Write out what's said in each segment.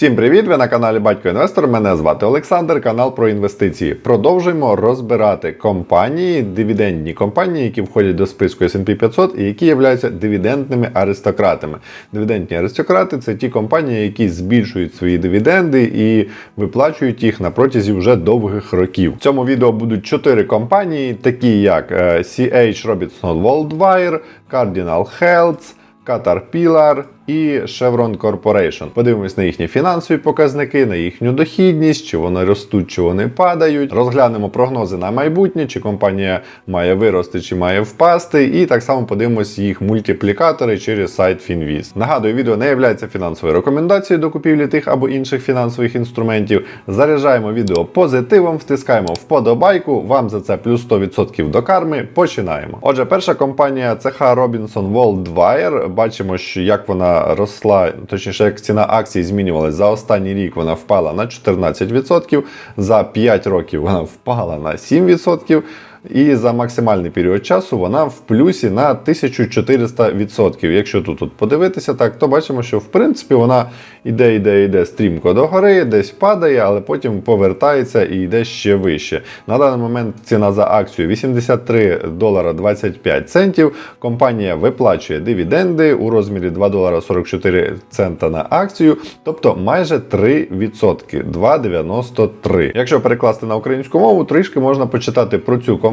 Всім привіт! Ви на каналі Батько Інвестор. Мене звати Олександр, канал про інвестиції. Продовжуємо розбирати компанії, дивідендні компанії, які входять до списку S&P 500 і які являються дивідендними аристократами. Дивідендні аристократи це ті компанії, які збільшують свої дивіденди і виплачують їх на протязі вже довгих років. В цьому відео будуть чотири компанії, такі як е, CH Robinson Worldwire, Cardinal Health, Caterpillar і Chevron Corporation. Подивимось на їхні фінансові показники, на їхню дохідність, чи вони ростуть, чи вони падають. Розглянемо прогнози на майбутнє, чи компанія має вирости, чи має впасти. І так само подивимось їх мультиплікатори через сайт Finviz. Нагадую, відео не є фінансовою рекомендацією до купівлі тих або інших фінансових інструментів. Заряджаємо відео позитивом, втискаємо вподобайку. Вам за це плюс 100% до карми. Починаємо. Отже, перша компанія ЦХ Robinson Worldwire. Бачимо, що як вона росла, точніше, як ціна акцій змінювалась за останній рік, вона впала на 14%, за 5 років вона впала на 7%. І за максимальний період часу вона в плюсі на 1400%. Якщо тут, тут подивитися, так, то бачимо, що в принципі вона іде, йде, йде стрімко догори, десь падає, але потім повертається і йде ще вище. На даний момент ціна за акцію 83 долара 25 центів. Компанія виплачує дивіденди у розмірі 2 долара 44 цента на акцію, тобто майже 3%, 2,93. Якщо перекласти на українську мову, трішки можна почитати про цю компанію.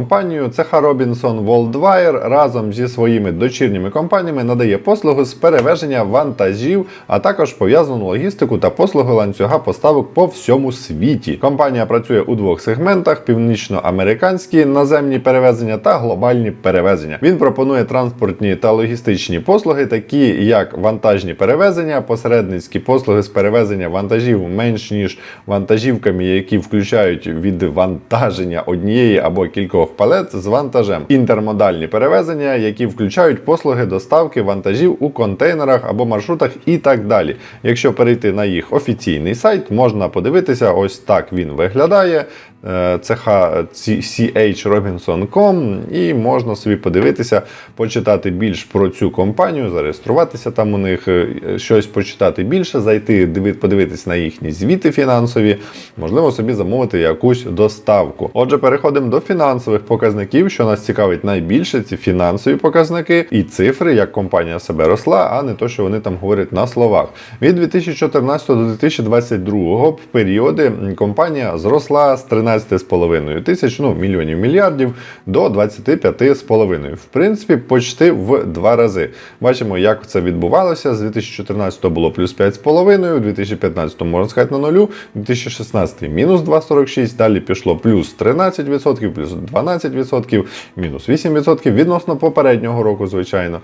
ЦХ Robinson Worldwire разом зі своїми дочірніми компаніями надає послуги з перевезення вантажів, а також пов'язану логістику та послуги ланцюга поставок по всьому світі. Компанія працює у двох сегментах: північноамериканські наземні перевезення та глобальні перевезення. Він пропонує транспортні та логістичні послуги, такі як вантажні перевезення, посередницькі послуги з перевезення вантажів менш ніж вантажівками, які включають відвантаження однієї або кількох палет з вантажем, інтермодальні перевезення, які включають послуги доставки вантажів у контейнерах або маршрутах і так далі. Якщо перейти на їх офіційний сайт, можна подивитися, ось так він виглядає. Е, ЦХ і можна собі подивитися, почитати більш про цю компанію, зареєструватися там у них, е, щось почитати більше, зайти, подивитися на їхні звіти фінансові, можливо, собі замовити якусь доставку. Отже, переходимо до фінансових показників, що нас цікавить найбільше, ці фінансові показники і цифри, як компанія себе росла, а не то, що вони там говорять на словах. Від 2014 до 2022 в періоди компанія зросла з 13,5 тисяч, ну мільйонів мільярдів до 25,5. В принципі, почти в два рази. Бачимо, як це відбувалося. З 2014 було плюс 5,5, у 2015 можна сказати на нулю, 2016 мінус 2,46, далі пішло плюс 13%, плюс 12%, мінус 8% відносно попереднього року, звичайно.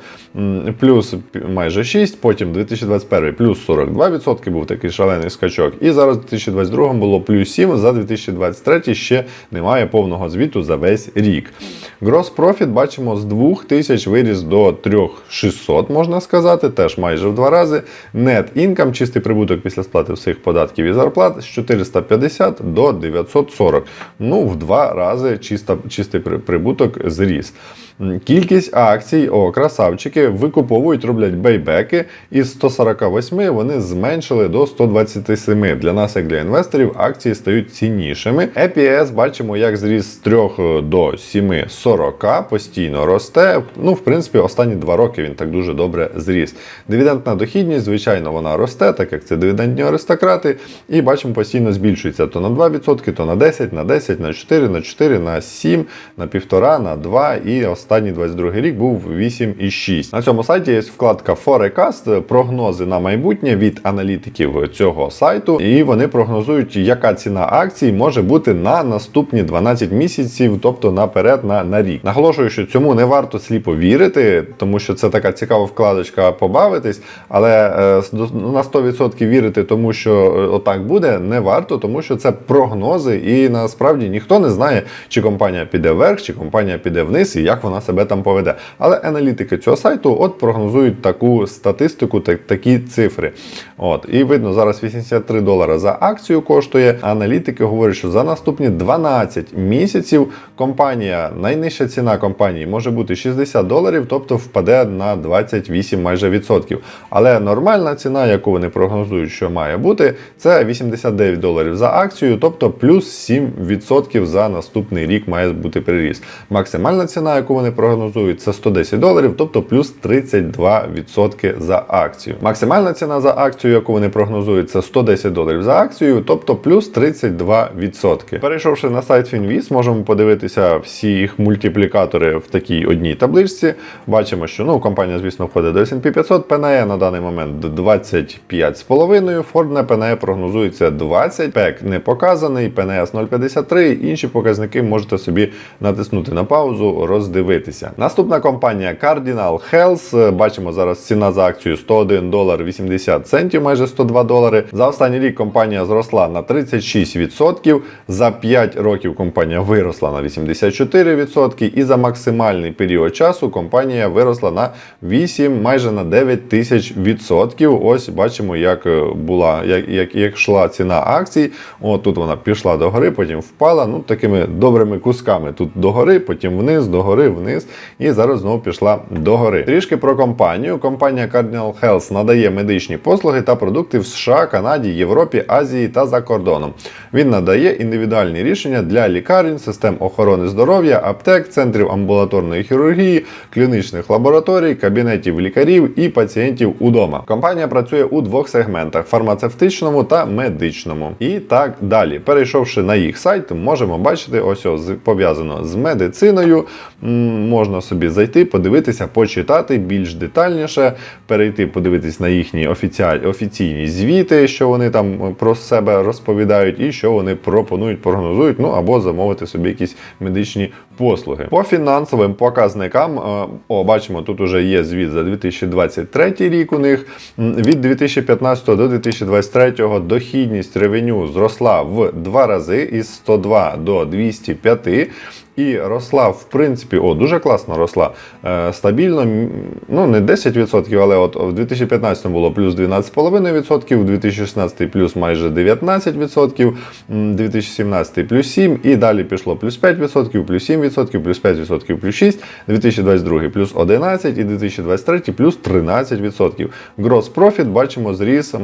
Плюс майже 6, потім 2021 плюс 42% був такий шалений скачок. І зараз у 2022 було плюс 7, за 2023 ще немає повного звіту за весь рік. Грос профіт бачимо з 2000 виріс до 3600, можна сказати, теж майже в два рази. Net інкам, чистий прибуток після сплати всіх податків і зарплат з 450 до 940. Ну, в два рази чиста, чистий прибуток зріс. Кількість акцій, о, красавчики, викуповують, роблять бейбеки. Із 148 вони зменшили до 127. Для нас, як для інвесторів, акції стають ціннішими. EPS бачимо, як зріс з 3 до 7,40, постійно росте. Ну, в принципі, останні два роки він так дуже добре зріс. Дивідендна дохідність, звичайно, вона росте, так як це дивідендні аристократи. І бачимо, постійно збільшується то на 2%, то на 10, на 10, на 4, на 4, на 7, на 1,5, на 2 і останній 22 рік був 8,6. На цьому сайті є вкладка Forecast, прогнози на майбутнє від аналітиків цього сайту, і вони прогнозують, яка ціна акцій може бути на наступні 12 місяців, тобто наперед на, на рік. Наголошую, що цьому не варто сліпо вірити, тому що це така цікава вкладочка побавитись, але е, на 100% вірити, тому що е, отак буде, не варто, тому що це прогнози, і насправді ніхто не знає, чи компанія піде вверх, чи компанія піде вниз, і як вона себе там поведе. Але аналітики цього сайту от прогнозують таку статистику, так, такі цифри. От, і видно, зараз 83 долара за акцію коштує. Аналітики говорять, що за наступні наступні 12 місяців компанія, найнижча ціна компанії може бути 60 доларів, тобто впаде на 28 майже відсотків. Але нормальна ціна, яку вони прогнозують, що має бути, це 89 доларів за акцію, тобто плюс 7% за наступний рік має бути приріст. Максимальна ціна, яку вони прогнозують, це 110 доларів, тобто плюс 32% за акцію. Максимальна ціна за акцію, яку вони прогнозують, це 110 доларів за акцію, тобто плюс 32%. Перейшовши на сайт Finviz, можемо подивитися всі їх мультиплікатори в такій одній табличці. Бачимо, що ну, компанія, звісно, входить до S&P 500, PNE на даний момент 25,5, Ford на PNE прогнозується 20, PEC не показаний, PNS 0,53, інші показники можете собі натиснути на паузу, роздивитися. Наступна компанія Cardinal Health. Бачимо зараз ціна за акцію 101 долар 80 центів, майже 102 долари. За останній рік компанія зросла на 36%. За 5 років компанія виросла на 84%. І за максимальний період часу компанія виросла на 8, майже на 9 тисяч відсотків. Ось бачимо, як е, була, як, як, як йшла ціна акцій. От тут вона пішла до гори, потім впала. Ну такими добрими кусками. Тут до гори, потім вниз, до гори, вниз. І зараз знову пішла до гори. Трішки про компанію. Компанія Cardinal Health надає медичні послуги та продукти в США, Канаді, Європі, Азії та за кордоном. Він надає індивідуальні рішення для лікарень, систем охорони здоров'я, аптек, центрів амбулаторної хірургії, клінічних лабораторій, кабінетів лікарів і пацієнтів удома. Компанія працює у двох сегментах: фармацевтичному та медичному. І так далі. Перейшовши на їх сайт, можемо бачити, ось ось пов'язано з медициною. Можна собі зайти, подивитися, почитати більш детальніше, перейти, подивитись на їхні офіційні звіти, що вони там про себе розповідають, і що вони пропонують, прогнозують, ну або замовити собі якісь медичні послуги. По фінансовим показникам, е, о, бачимо, тут уже є звіт за 2023 рік у них. Від 2015 до 2023 дохідність ревеню зросла в два рази із 102 до 205. І росла, в принципі, о, дуже класно росла. Е, стабільно, ну не 10%, але от в 2015 було плюс 12,5%, в 2016 плюс майже 19%, 2017 плюс 7%, і далі пішло плюс 5%, плюс 7%, плюс 5%, плюс 6%, 2022 плюс 11% і 2023 плюс 13%. Gross profit, бачимо, зріс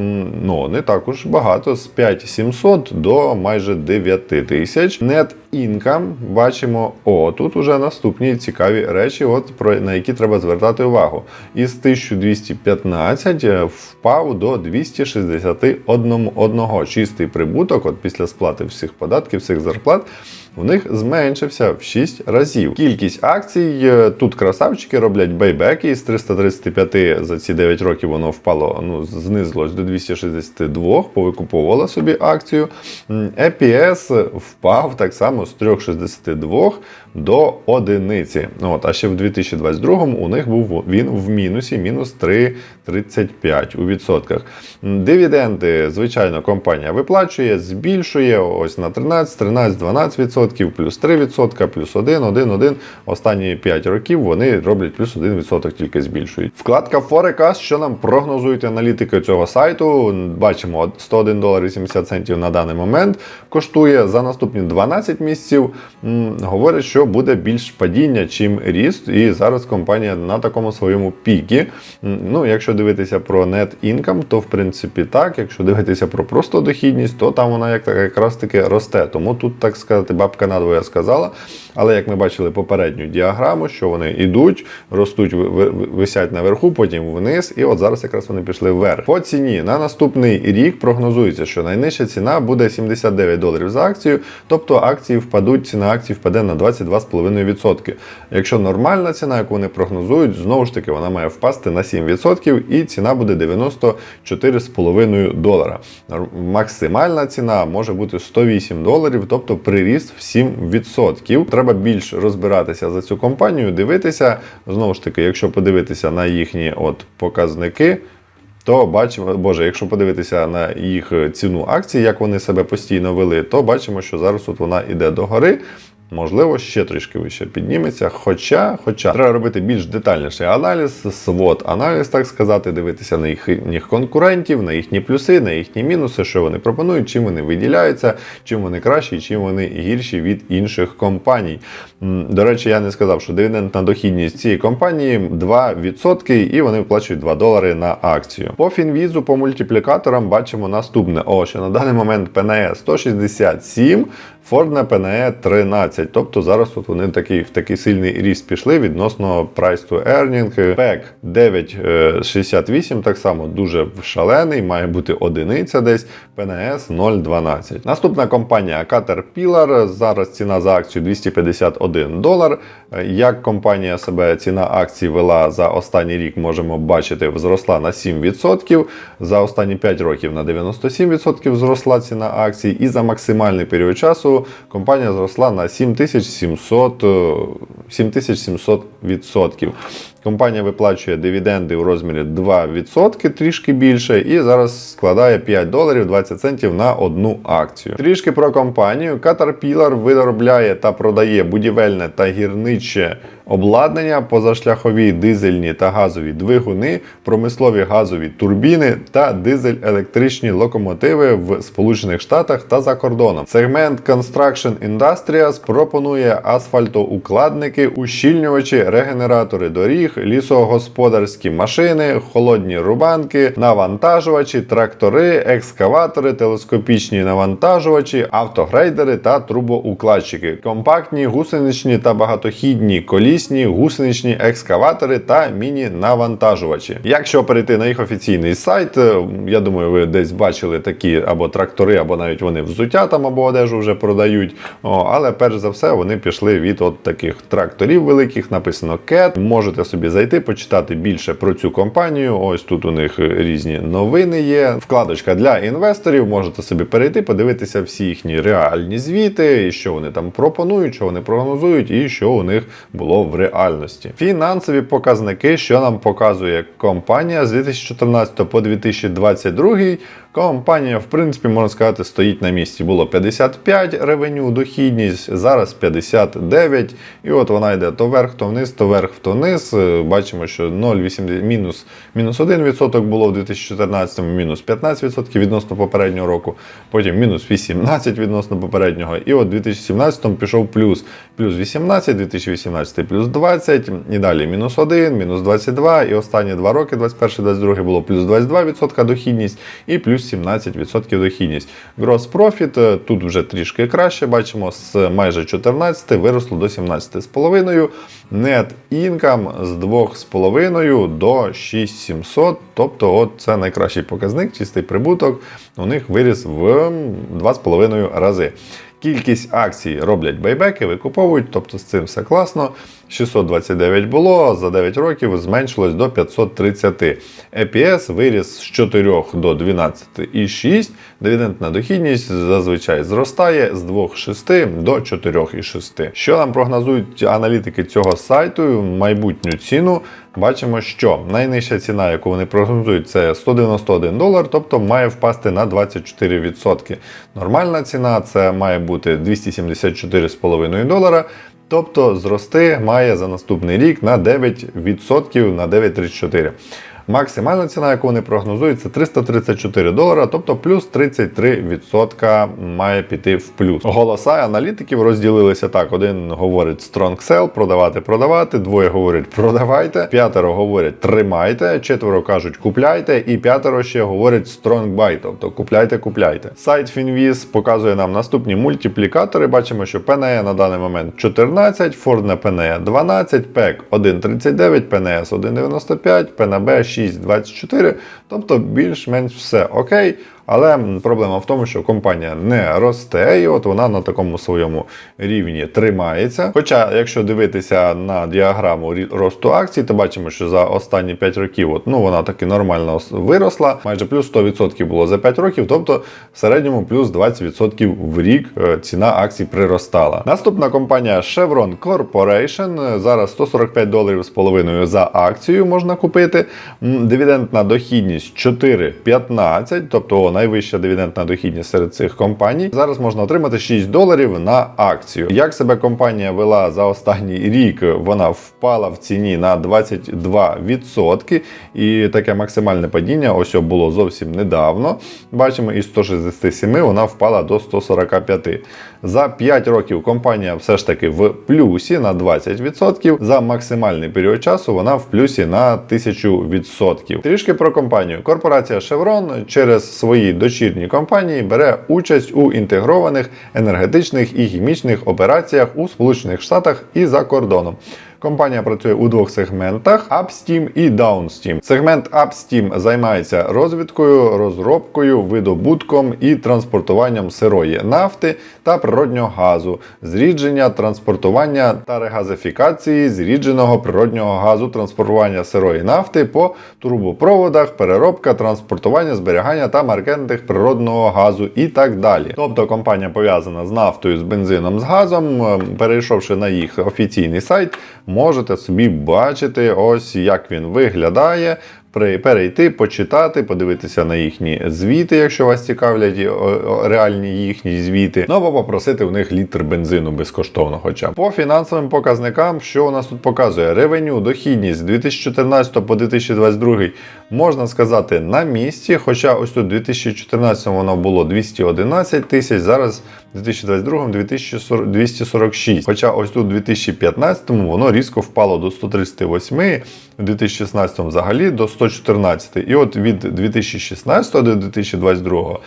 ну, не так уж багато, з 5700 до майже 9000 тисяч. Net income, бачимо, о, тут уже наступні цікаві речі, от про на які треба звертати увагу. Із 1215 е, впав до 261 одного. чистий прибуток, от після сплати всіх податків, всіх зарплат. У них зменшився в 6 разів. Кількість акцій е, тут красавчики роблять бейбеки із 335 за ці 9 років воно впало, ну знизилось до 262, повикуповувала собі акцію. EPS впав так само з 362 до одиниці. От, а ще в 2022-му у них був він в мінусі, мінус 3,35 у відсотках. Дивіденди, звичайно, компанія виплачує, збільшує ось на 13, 13, 12 відсотків, плюс 3 відсотка, плюс 1, 1, 1. Останні 5 років вони роблять плюс 1 відсоток, тільки збільшують. Вкладка Forecast, що нам прогнозують аналітики цього сайту. Бачимо, 101 долар 80 центів на даний момент коштує за наступні 12 місяців. Говорять, що буде більш падіння, чим ріст. І зараз компанія на такому своєму пікі. Ну, якщо дивитися про net income, то в принципі так. Якщо дивитися про просто дохідність, то там вона як якраз таки росте. Тому тут, так сказати, бабка надвоє сказала. Але як ми бачили попередню діаграму, що вони йдуть, ростуть, ви- ви- висять наверху, потім вниз, і от зараз якраз вони пішли вверх. По ціні на наступний рік прогнозується, що найнижча ціна буде 79 доларів за акцію, тобто акції впадуть, ціна акцій впаде на 22,5%. Якщо нормальна ціна, яку вони прогнозують, знову ж таки вона має впасти на 7% і ціна буде 94,5 долара. Максимальна ціна може бути 108 доларів, тобто приріст в 7%. Треба більш розбиратися за цю компанію, дивитися. Знову ж таки, якщо подивитися на їхні от показники. То бачимо, боже, якщо подивитися на їх ціну акцій, як вони себе постійно вели, то бачимо, що зараз от вона йде догори. Можливо, ще трішки вище підніметься. Хоча, хоча треба робити більш детальніший аналіз, свод аналіз, так сказати, дивитися на їхніх конкурентів, на їхні плюси, на їхні мінуси, що вони пропонують, чим вони виділяються, чим вони кращі, чим вони гірші від інших компаній. До речі, я не сказав, що дивідендна дохідність цієї компанії 2% і вони виплачують 2 долари на акцію. По фінвізу, по мультиплікаторам бачимо наступне. О, що на даний момент PNE 167, Ford на PNE 13. Тобто зараз от вони такий, в такий сильний ріст пішли відносно price to earning. PEC 9,68 так само дуже шалений, має бути одиниця десь. PNS 0,12. Наступна компанія Caterpillar. Зараз ціна за акцію 251 долар. Як компанія себе ціна акцій вела за останній рік, можемо бачити, зросла на 7%. За останні 5 років на 97% зросла ціна акцій. І за максимальний період часу компанія зросла на 7700, е, 7700%. Компанія виплачує дивіденди у розмірі 2%, трішки більше, і зараз складає 5 доларів 20 центів на одну акцію. Трішки про компанію. Caterpillar виробляє та продає будівельне та гірниче обладнання, позашляхові дизельні та газові двигуни, промислові газові турбіни та дизель-електричні локомотиви в Сполучених Штатах та за кордоном. Сегмент Construction Industries пропонує асфальтоукладники, ущільнювачі, регенератори доріг, лісогосподарські машини, холодні рубанки, навантажувачі, трактори, екскаватори, телескопічні навантажувачі, автогрейдери та трубоукладчики, компактні, гусеничні та багатохідні колісні, гусеничні екскаватори та міні-навантажувачі. Якщо перейти на їх офіційний сайт, е, я думаю, ви десь бачили такі або трактори, або навіть вони взуття там або одежу вже продають. Але перш за все вони пішли від от таких тракторів великих, написано CAT. Можете собі зайти, почитати більше про цю компанію. Ось тут у них різні новини є. Вкладочка для інвесторів. Можете собі перейти, подивитися всі їхні реальні звіти, і що вони там пропонують, що вони прогнозують, і що у них було в реальності. Фінансові показники, що нам показує компанія з 2014 по 2022 Компанія, в принципі, можна сказати, стоїть на місці. Було 55 ревеню, дохідність, зараз 59. І от вона йде то вверх, то вниз, то вверх, то вниз. Бачимо, що 0,8 мінус, мінус 1% було в 2014, мінус 15% відносно попереднього року, потім мінус 18 відносно попереднього. І от 2017 пішов плюс. Плюс 18, 2018 плюс 20, і далі мінус 1, мінус 22, і останні два роки, 21-22 було плюс 22% дохідність і плюс 17% дохідність. Gross profit е, тут вже трішки краще, бачимо, з майже 14 виросло до 17,5. Net income з 2,5 до 6700, тобто от це найкращий показник, чистий прибуток у них виріс в 2,5 рази. Кількість акцій роблять байбеки, викуповують, тобто з цим все класно. 629 було, за 9 років зменшилось до 530. EPS виріс з 4 до 12,6. Дивідендна дохідність зазвичай зростає з 2,6 до 4,6. Що нам прогнозують аналітики цього сайту? Майбутню ціну. Бачимо, що найнижча ціна, яку вони прогнозують, це 191 долар, тобто має впасти на 24%. Нормальна ціна це має бути 274,5 долара. Тобто зрости має за наступний рік на 9% на 9,34. Максимальна ціна, яку вони прогнозують, це 334 долара, тобто плюс 33% має піти в плюс. Голоса аналітиків розділилися так: один говорить strong sell, продавати, продавати, двоє говорять продавайте, п'ятеро говорять тримайте, четверо кажуть купляйте, і п'ятеро ще говорять strong buy, тобто купляйте, купляйте. Сайт Finviz показує нам наступні мультиплікатори. Бачимо, що PNE на даний момент 14, Ford на PNE 12, PEC 1,39, PNS 1,95, PNB 6,24, тобто більш-менш все окей. Але проблема в тому, що компанія не росте, і от вона на такому своєму рівні тримається. Хоча, якщо дивитися на діаграму росту акцій, то бачимо, що за останні 5 років от, ну, вона таки нормально виросла, майже плюс 100% було за 5 років, тобто в середньому плюс 20% в рік е, ціна акцій приростала. Наступна компанія Chevron Corporation. Зараз 145 доларів з половиною за акцію можна купити. Дивідендна дохідність 4,15, тобто о, найвища дивідендна дохідність серед цих компаній. Зараз можна отримати 6 доларів на акцію. Як себе компанія вела за останній рік, вона впала в ціні на 22%. І таке максимальне падіння ось було зовсім недавно. Бачимо, із 167 вона впала до 145. За 5 років компанія все ж таки в плюсі на 20%. За максимальний період часу вона в плюсі на 1000%. Трішки про компанію. Корпорація Chevron через свої дочірні компанії бере участь у інтегрованих енергетичних і хімічних операціях у Сполучених Штатах і за кордоном. Компанія працює у двох сегментах: Upstream і Downstream. Сегмент Upstream займається розвідкою, розробкою, видобутком і транспортуванням сирої нафти та природнього газу, зрідження, транспортування та регазифікації зрідженого природнього газу, транспортування сирої нафти по трубопроводах, переробка, транспортування, зберігання та маркетинг природного газу і так далі. Тобто компанія пов'язана з нафтою, з бензином, з газом. Ем, Перейшовши на їх офіційний сайт, можете собі бачити, ось як він виглядає. Перейти, почитати, подивитися на їхні звіти, якщо вас цікавлять о, реальні їхні звіти. Ну або попросити у них літр бензину безкоштовно. Хоча по фінансовим показникам, що у нас тут показує? Ревеню, дохідність з 2014 по 2022 можна сказати на місці. Хоча ось тут 2014 воно було 211 тисяч, зараз в 2022 2040 246. Хоча ось тут у 2015 воно різко впало до 138, в 2016 взагалі до 114. І от від 2016 до 2022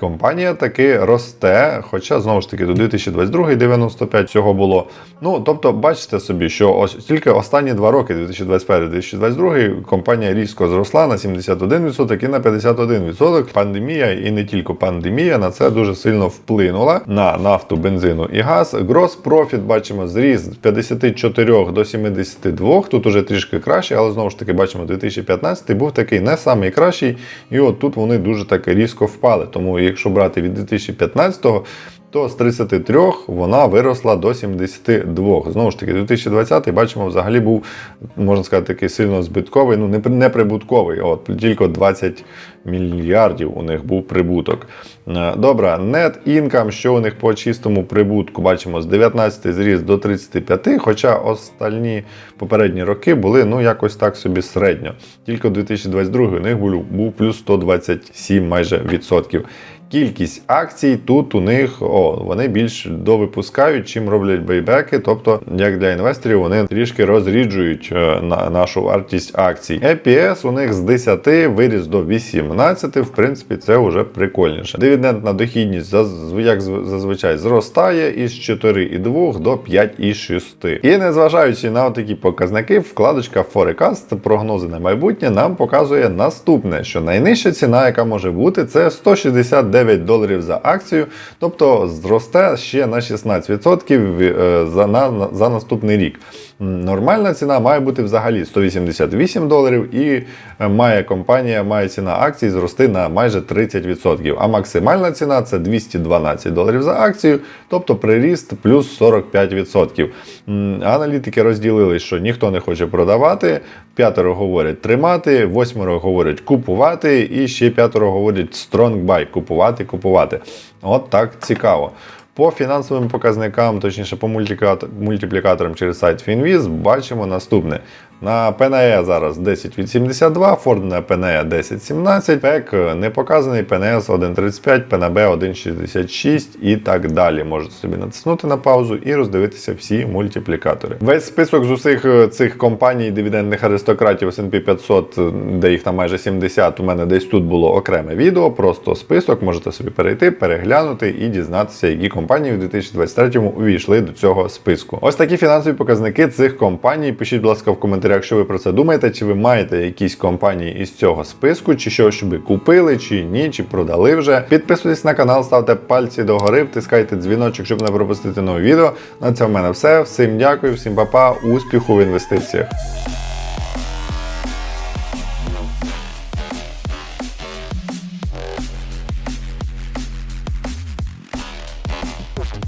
компанія таки росте, хоча знову ж таки до 2022 95 всього було. Ну тобто, бачите собі, що ось тільки останні два роки, 2021-2022, компанія різко зросла на 71% і на 51%. Пандемія і не тільки пандемія на це дуже сильно вплинула на нафту, бензину і газ. Грос профіт бачимо зріс з 54 до 72. Тут уже трішки краще, але знову ж таки бачимо, 2015 був такий не самий кращий, і от тут вони дуже таки різко впали. Тому якщо брати від 2015-го, то з 33 вона виросла до 72. Знову ж таки, 2020 бачимо, взагалі був, можна сказати, такий сильно збитковий, ну не, прибутковий. От тільки 20 мільярдів у них був прибуток. Е, Добре, net income, що у них по чистому прибутку, бачимо, з 19 зріс до 35, хоча остальні попередні роки були ну якось так собі середньо. Тільки у 2022 у них був плюс 127 майже відсотків. Кількість акцій тут у них о, вони більш довипускають, чим роблять бейбеки. Тобто, як для інвесторів, вони трішки розріджують е, на нашу вартість акцій. EPS у них з 10 виріс до 18. В принципі, це вже прикольніше. Дивідендна дохідність як зазвичай зростає із 4,2 до 5,6. І незважаючи на такі показники, вкладочка Forecast, прогнози на майбутнє, нам показує наступне: що найнижча ціна, яка може бути, це 169 доларів за акцію, тобто зросте ще на 16% е, за, на- за наступний рік. Нормальна ціна має бути взагалі 188 доларів, і е, має компанія, має ціна акцій зрости на майже 30%. А максимальна ціна це 212 доларів за акцію, тобто приріст плюс 45%. Аналітики розділили, що ніхто не хоче продавати, п'ятеро говорять тримати, восьмеро говорять купувати, і ще п'ятеро говорять buy, купувати, купувати. От так цікаво. По фінансовим показникам, точніше по мультиплікаторам через сайт Finviz, бачимо наступне. На PNE зараз 10,82, Ford на PNE 10,17, PEC не показаний, PNS 1,35, PNB 1,66 і так далі. Можете собі натиснути на паузу і роздивитися всі мультиплікатори. Весь список з усіх е, цих компаній дивідендних аристократів S&P 500, е, де їх там майже 70, у мене десь тут було окреме відео, просто список, можете собі перейти, переглянути і дізнатися, які компанії в 2023 увійшли до цього списку. Ось такі фінансові показники цих компаній. Пишіть, будь ласка, в коментарях, якщо ви про це думаєте, чи ви маєте якісь компанії із цього списку, чи що щоб ви купили, чи ні, чи продали вже. Підписуйтесь на канал, ставте пальці догори, втискайте дзвіночок, щоб не пропустити нові відео. На це в мене все. Всім дякую, всім па-па, успіху в інвестиціях.